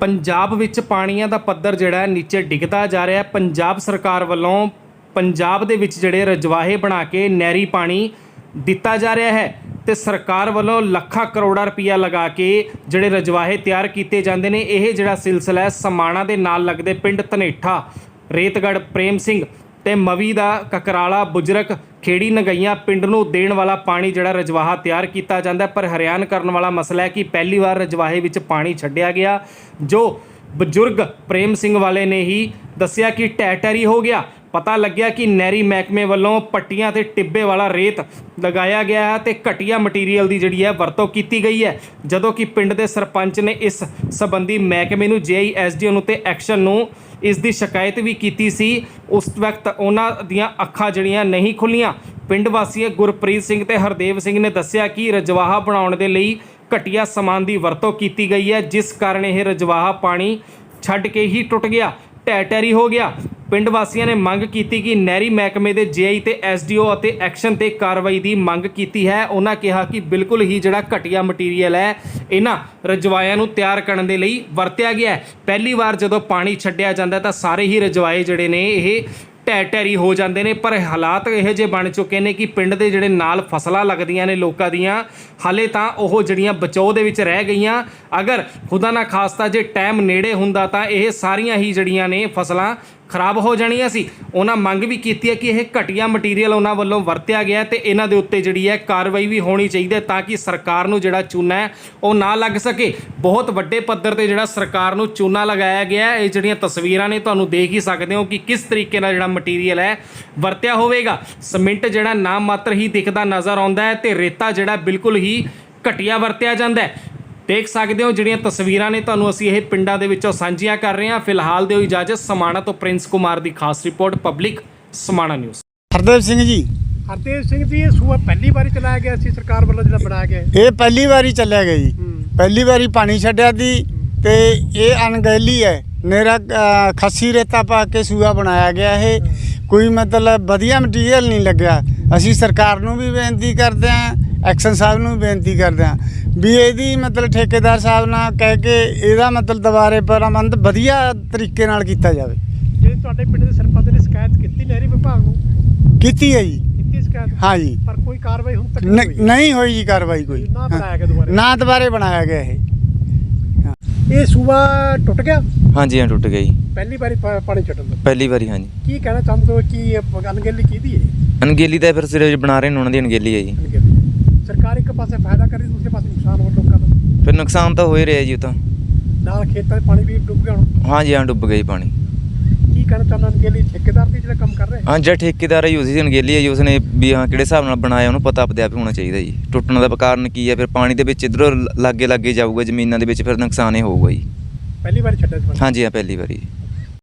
ਪੰਜਾਬ ਵਿੱਚ ਪਾਣੀਆਂ ਦਾ ਪੱਧਰ ਜਿਹੜਾ ਹੈ ਨੀਚੇ ਡਿੱਗਦਾ ਜਾ ਰਿਹਾ ਹੈ। ਪੰਜਾਬ ਸਰਕਾਰ ਵੱਲੋਂ ਪੰਜਾਬ ਦੇ ਵਿੱਚ ਜਿਹੜੇ ਰਜਵਾਹੇ ਬਣਾ ਕੇ ਨਹਿਰੀ ਪਾਣੀ ਦਿੱਤਾ ਜਾ ਰਿਹਾ ਹੈ ਤੇ ਸਰਕਾਰ ਵੱਲੋਂ ਲੱਖਾਂ ਕਰੋੜਾਂ ਰੁਪਈਆ ਲਗਾ ਕੇ ਜਿਹੜੇ ਰਜਵਾਹੇ ਤਿਆਰ ਕੀਤੇ ਜਾਂਦੇ ਨੇ। ਇਹ ਜਿਹੜਾ ਸਿਲਸਿਲਾ ਹੈ, ਸਮਾਣਾ ਦੇ ਨਾਲ ਲੱਗਦੇ ਪਿੰਡ ਧਨੇਠਾ ਰੇਤਗੜ ਪ੍ਰੇਮ ਸਿੰਘ ਤੇ ਮਵੀ ਦਾ ਕਕਰਾਲਾ, ਬੁਜਰਕ, ਖੇੜੀ ਨਗਈਆਂ ਪਿੰਡ ਨੂੰ ਦੇਣ ਵਾਲਾ ਪਾਣੀ ਜਿਹੜਾ ਰਜਵਾਹਾ ਤਿਆਰ ਕੀਤਾ ਜਾਂਦਾ ਪਰ ਹਰਿਆਣ ਕਰਨ ਵਾਲਾ ਮਸਲਾ ਹੈ ਕਿ ਪਹਿਲੀ ਵਾਰ ਰਜਵਾਹੇ ਵਿੱਚ ਪਾਣੀ ਛੱਡਿਆ ਗਿਆ, ਜੋ ਬਜ਼ੁਰਗ ਪ੍ਰੇਮ ਸਿੰਘ ਵਾਲੇ ਨੇ ਹੀ ਦੱਸਿਆ ਕਿ ਟੈਟਰੀ ਹੋ ਗਿਆ। ਪਤਾ ਲੱਗਿਆ ਕਿ ਨਹਿਰੀ ਮਹਿਕਮੇ ਵੱਲੋਂ ਪੱਟੀਆਂ ਤੇ ਟਿੱਬੇ ਵਾਲਾ ਰੇਤ ਲਗਾਇਆ ਗਿਆ ਹੈ ਤੇ ਘਟੀਆ ਮਟੀਰੀਅਲ ਦੀ ਜਿਹੜੀ ਹੈ ਵਰਤੋਂ ਕੀਤੀ ਗਈ ਹੈ। ਜਦੋਂ ਕਿ ਪਿੰਡ ਦੇ ਸਰਪੰਚ ਨੇ ਇਸ ਸੰਬੰਧੀ ਮਹਿਕਮੇ ਨੂੰ ਜੇਆਈਐਸਡੀਓ ਨੂੰ ਤੇ ਐਕਸ਼ਨ ਨੂੰ ਇਸ ਦੀ ਸ਼ਿਕਾਇਤ ਵੀ ਕੀਤੀ ਸੀ। ਉਸ ਵਕਤ ਉਹਨਾਂ ਦੀਆਂ ਅੱਖਾਂ ਜਿਹੜੀਆਂ ਨਹੀਂ ਖੁੱਲੀਆਂ। ਪਿੰਡ ਵਾਸੀ ਗੁਰਪ੍ਰੀਤ ਸਿੰਘ ਤੇ ਹਰਦੇਵ ਸਿੰਘ ਨੇ ਦੱਸਿਆ ਕਿ ਰਜਵਾਹਾ ਬਣਾਉਣ ਦੇ ਲਈ ਘਟੀਆ ਸਮਾਨ ਦੀ ਵਰਤੋਂ ਕੀਤੀ ਗਈ ਹੈ। ਜਿਸ ਕਾਰਨ ਇਹ ਰਜਵਾਹਾ ਪਾਣੀ ਛੱਡ ਕੇ ਹੀ ਟੁੱਟ ਗਿਆ ਢਹਿ ਢੇਰੀ ਹੋ ਗਿਆ। ਪਿੰਡ ਵਾਸੀਆਂ ਨੇ ਮੰਗ ਕੀਤੀ ਕਿ ਨਹਿਰੀ ਮਹਿਕਮੇ ਦੇ ਜੇਆਈ ਤੇ ਐਸਡੀਓ ਅਤੇ ਐਕਸ਼ਨ ਤੇ ਕਾਰਵਾਈ ਦੀ ਮੰਗ ਕੀਤੀ ਹੈ। ਉਹਨਾਂ ਕਿਹਾ ਕਿ ਬਿਲਕੁਲ ਹੀ ਜਿਹੜਾ ਘਟੀਆ ਮਟੀਰੀਅਲ ਹੈ, ਇਹਨਾਂ ਰਜਵਾਇਆਂ ਨੂੰ ਤਿਆਰ ਕਰਨ ਦੇ ਲਈ ਵਰਤਿਆ ਗਿਆ ਹੈ। ਪਹਿਲੀ ਵਾਰ ਜਦੋਂ ਪਾਣੀ ਛੱਡਿਆ ਜਾਂਦਾ ਤਾਂ ਸਾਰੇ ਹੀ ਰਜਵਾਏ ਜਿਹੜੇ ਨੇ, ਇਹ ਢਹਿ ਢੇਰੀ ਹੋ ਜਾਂਦੇ ਨੇ। ਪਰ ਹਾਲਾਤ ਇਹੋ ਜਿਹੇ ਬਣ ਚੁੱਕੇ ਨੇ ਕਿ ਪਿੰਡ ਦੇ ਜਿਹੜੇ ਨਾਲ ਫਸਲਾਂ ਲੱਗਦੀਆਂ ਨੇ ਲੋਕਾਂ ਦੀਆਂ, ਹਾਲੇ ਤਾਂ ਉਹ ਜਿਹੜੀਆਂ ਬਚਾਓ ਦੇ ਵਿੱਚ ਰਹਿ ਗਈਆਂ। ਅਗਰ ਖੁਦਾ ਨਾ ਖਾਸਤਾ ਜੇ ਟਾਈਮ ਨੇੜੇ ਹੁੰਦਾ ਤਾਂ ਇਹ ਸਾਰੀਆਂ ਹੀ ਜਿਹੜੀਆਂ ਨੇ ਫਸਲਾਂ ਖਰਾਬ ਹੋ ਜਾਣੀਆਂ ਸੀ। ਉਹਨਾਂ ਮੰਗ ਵੀ ਕੀਤੀ ਹੈ ਕਿ ਇਹ ਘਟੀਆ ਮਟੀਰੀਅਲ ਉਹਨਾਂ ਵੱਲੋਂ ਵਰਤਿਆ ਗਿਆ ਤੇ ਇਹਨਾਂ ਦੇ ਉੱਤੇ ਜਿਹੜੀ ਹੈ ਕਾਰਵਾਈ ਵੀ ਹੋਣੀ ਚਾਹੀਦੀ ਹੈ ਤਾਂ ਕਿ ਸਰਕਾਰ ਨੂੰ ਜਿਹੜਾ ਚੂਨਾ ਹੈ, ਉਹ ਨਾ ਲੱਗ ਸਕੇ। ਬਹੁਤ ਵੱਡੇ ਪੱਧਰ ਤੇ ਜਿਹੜਾ ਸਰਕਾਰ ਨੂੰ ਚੂਨਾ ਲਗਾਇਆ ਗਿਆ ਹੈ। ਇਹ ਜਿਹੜੀਆਂ ਤਸਵੀਰਾਂ ਨੇ, ਤੁਹਾਨੂੰ ਦੇਖ ਹੀ ਸਕਦੇ ਹੋ ਕਿ ਕਿਸ ਤਰੀਕੇ ਨਾਲ ਜਿਹੜਾ ਮਟੀਰੀਅਲ ਹੈ, ਵਰਤਿਆ ਹੋਵੇਗਾ। ਸਿਮੈਂਟ ਜਿਹੜਾ ਨਾਮ ਮਾਤਰ ਹੀ ਦਿਖਦਾ ਨਜ਼ਰ ਆਉਂਦਾ ਹੈ ਤੇ ਰੇਤਾ ਜਿਹੜਾ ਬਿਲਕੁਲ ਹੀ ਘਟੀਆ ਵਰਤਿਆ ਜਾਂਦਾ ਹੈ। ਦੇਖ ਸਕਦੇ ਹੋ ਜਿਹੜੀਆਂ ਤਸਵੀਰਾਂ ਨੇ ਤੁਹਾਨੂੰ ਅਸੀਂ ਇਹ ਪਿੰਡਾਂ ਦੇ ਵਿੱਚੋਂ ਸਾਂਝੀਆਂ ਕਰ ਰਹੇ ਹਾਂ। ਫਿਲਹਾਲ ਦਿਓ ਇਜਾਜ਼ਤ ਸਮਾਣਾ ਤੋਂ ਪ੍ਰਿੰਸ ਕੁਮਾਰ ਦੀ ਖਾਸ report public Samana news. Hardev Singh ji. Hardev Singh ਜੀ ਇਹ ਸੂਆ ਪਹਿਲੀ ਵਾਰੀ ਚਲਾਇਆ ਗਿਆ ਸੀ ਸਰਕਾਰ ਵੱਲੋਂ ਜਿਹੜਾ ਬਣਾਇਆ ਗਿਆ। ਇਹ ਪਹਿਲੀ ਵਾਰੀ ਚੱਲਿਆ ਗਿਆ ਜੀ। ਪਹਿਲੀ ਵਾਰੀ ਪਾਣੀ ਛੱਡਿਆ ਦੀ ਤੇ ਇਹ ਅਣਗਹਿਲੀ ਹੈ। ਮੇਰਾ ਅ, ਖੱਸੀ ਰੇਤਾ ਪਾ ਕੇ ਸੂਆ ਬਣਾਇਆ ਗਿਆ ਇਹ। ਕੋਈ ਮਤਲਬ ਵਧੀਆ ਮਟੀਰੀਅਲ ਨਹੀਂ ਲੱਗਿਆ। ਅਸੀਂ ਸਰਕਾਰ ਨੂੰ ਵੀ ਬੇਨਤੀ ਕਰਦੇ ਹਾਂ ਐਕਸ਼ਨ ਸਾਹਿਬ ਨੂੰ ਵੀ ਬੇਨਤੀ ਕਰਦੇ ਹਾਂ। ਵੀ ਇਹਦੀ ਮਤਲਬ ਠੇਕੇਦਾਰ ਸਾਹਿਬ ਨਾਲ ਕਹਿ ਕੇ ਇਹਦਾ ਮਤਲਬ ਦੁਬਾਰੇ ਪ੍ਰਬੰਧ ਵਧੀਆ ਤਰੀਕੇ ਨਾਲ ਕੀਤਾ ਜਾਵੇ। ਜਿਹੜੇ ਤੁਹਾਡੇ ਪਿੰਡ ਦੇ ਸਰਪੰਚ ਨੇ ਸ਼ਿਕਾਇਤ ਕੀਤੀ ਨਹਿਰੀ ਵਿਭਾਗ ਨੂੰ? ਕੀਤੀ ਹੈ ਜੀ। ਕੀਤੀ ਸ਼ਿਕਾਇਤ? ਹਾਂ ਜੀ ਪਰ ਕੋਈ ਕਾਰਵਾਈ ਹੁਣ ਤੱਕ ਨ- ਨਹੀਂ ਹੋਈ। ਨਹੀਂ ਹੋਈ ਜੀ ਕਾਰਵਾਈ ਕੋਈ। ਨਾ ਬਣਾਇਆ ਗਿਆ ਦੁਬਾਰਾ। ਨਾ ਦੁਬਾਰੇ ਬਣਾਇਆ ਗਿਆ ਇਹ। ਇਹ ਸੂਆ ਟੁੱਟ ਗਿਆ? ਹਾਂਜੀ ਹਾਂ ਟੁੱਟ ਗਈ ਪਹਿਲੀ ਵਾਰੀ ਪਾ- ਪਾਣੀ ਛੱਡਣ ਦਾ ਪਹਿਲੀ ਵਾਰੀ ਹਾਂਜੀ। ਕੀ ਕਹਿਣਾ ਚਾਹੁੰਦੇ ਹੋ ਕਿ ਇਹ ਅਣਗਹਿਲੀ ਕਿਹਦੀ ਹੈ? ਅਣਗੇਲੀ ਤਾਂ ਫਿਰ ਸਿਰੇ ਬਣਾ ਰਹੇ ਨੇ ਉਹਨਾਂ ਦੀ ਅਣਗੇਲੀ ਹੈ ਜੀ। ਅਣਗਹਿਲੀ। ਸਰਕਾਰ ਇੱਕ ਪਾਸੇ ਫਾਇਦਾ ਕਰੀ ਦੂਸਰੇ ਪਾਸੇ ਨੁਕਸਾਨ ਹੋ ਲੋਕਾਂ ਦਾ। ਫਿਰ ਨੁਕਸਾਨ ਤਾਂ ਹੋ ਹੀ ਰਿਹਾ ਜੀ ਉਹ ਤਾਂ। ਨਾਲ ਖੇਤਾਂ 'ਚ ਪਾਣੀ ਵੀ ਡੁੱਬ ਗਿਆ ਹੁਣ। ਹਾਂਜੀ ਹਾਂ ਡੁੱਬ ਗਈ ਪਾਣੀ। ਕੀ ਕਹਿਣਾ ਚਾਹੁੰਦੇ ਅਣਗਹਿਲੀ ਠੇਕੇਦਾਰ ਦੀ ਜਿਹੜਾ ਕੰਮ ਕਰ ਰਿਹਾ? ਹਾਂ ਜਿਹੜਾ ਠੇਕੇਦਾਰ ਹੈ ਜੀ ਉਸੇ ਦੀ ਅਣਗੇਲੀ ਹੈ ਜੀ ਉਸਨੇ ਵੀ ਹਾਂ ਕਿਹੜੇ ਹਿਸਾਬ ਨਾਲ ਬਣਾਇਆ ਉਹਨੂੰ ਪਤਾ ਆਪਦੇ ਆਪ ਹੀ ਹੋਣਾ ਚਾਹੀਦਾ ਜੀ। ਟੁੱਟਣ ਦਾ ਕਾਰਨ ਕੀ ਹੈ ਫਿਰ ਪਾਣੀ ਦੇ ਵਿੱਚ ਇਧਰੋਂ ਲਾਗੇ ਲਾਗੇ ਜਾਊਗਾ ਜ਼ਮੀਨਾਂ ਦੇ ਵਿੱਚ ਫਿਰ ਨੁਕਸਾਨ ਹੀ ਹੋਊਗਾ ਜੀ। ਪਹਿਲੀ ਵਾਰੀ ਛੱਡਿਆ ਪਾਣੀ। ਹਾਂਜੀ ਹਾਂ ਪਹਿਲੀ ਵਾਰੀ।